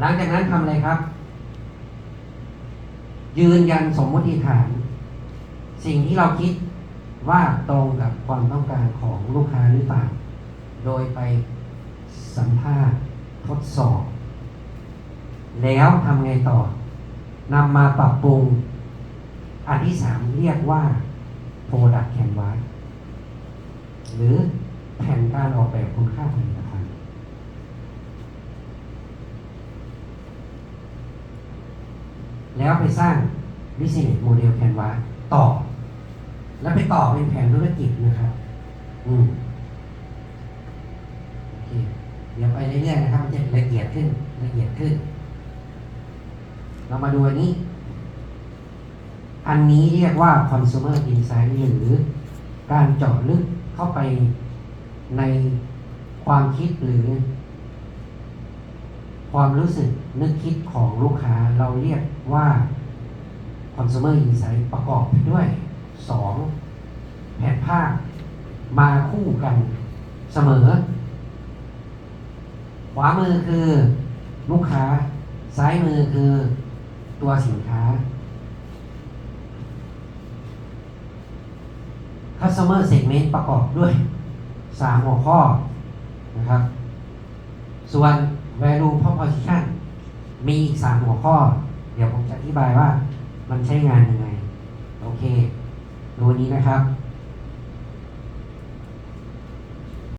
หลังจากนั้นทำอะไรครับ ยืนยันสมมติฐาน สิ่งที่เราคิดว่าตรงกับความต้องการของลูกค้าหรือเปล่า โดยไปสัมภาษณ์ทดสอบ แล้วทำไงต่อนำมาปรับปรุง อันที่สามเรียกว่า Product Canvas หรือแผนการออกแบบคุณค่าผลิตภัณ แล้วไปสร้าง Business Model Canvas ต่อ แล้วไปต่อเป็นแผนธุรกิจนะครับ อืมโอเคเดี๋ยวไปเรื่อยๆนะครับ มันจะละเอียดขึ้นละเอียดขึ้น เรามาดูอันนี้ อันนี้เรียกว่า consumer insight หรือการเจาะลึกเข้าไปในความคิดหรือ ความรู้สึกนึกคิดของลูกค้าเราเรียกว่า consumer insight ประกอบไปด้วย 2 แผนภาพมาคู่กันเสมอ ขวามือคือลูกค้า ซ้ายมือคือตัวสินค้า customer segment ประกอบด้วย 3 หัวข้อนะครับ ส่วน value proposition มีอีกสามหัวข้อ เดี๋ยวผมจะอธิบายว่ามันใช้งานยังไง โอเค ดูนี้นะครับ